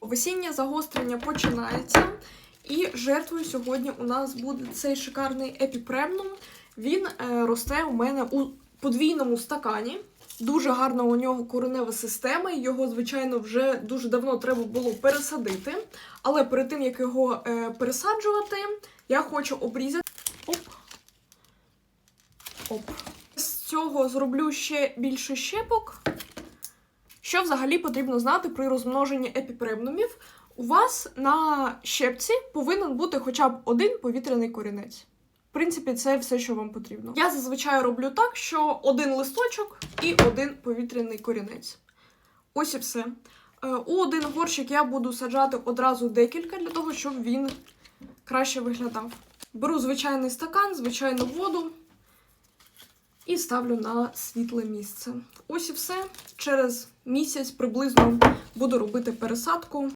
Весіннє загострення починається. І жертвою сьогодні у нас буде цей шикарний епіпремнум. Він е, росте у мене у подвійному стакані. Дуже гарна у нього коренева система. Його, звичайно, вже дуже давно треба було пересадити. Але перед тим як його е, пересаджувати, я хочу обрізати. Оп. Оп. З цього зроблю ще більше щепок. Що взагалі потрібно знати при розмноженні епіпремнумів? У вас на щепці повинен бути хоча б один повітряний корінець. В принципі, це все, що вам потрібно. Я зазвичай роблю так, що один листочок і один повітряний корінець. Ось і все. Е, У один горщик я буду саджати одразу декілька для того, щоб він краще виглядав. Беру звичайний стакан, звичайну воду і ставлю на світле місце. Ось і все. Через місяць приблизно буду робити пересадку.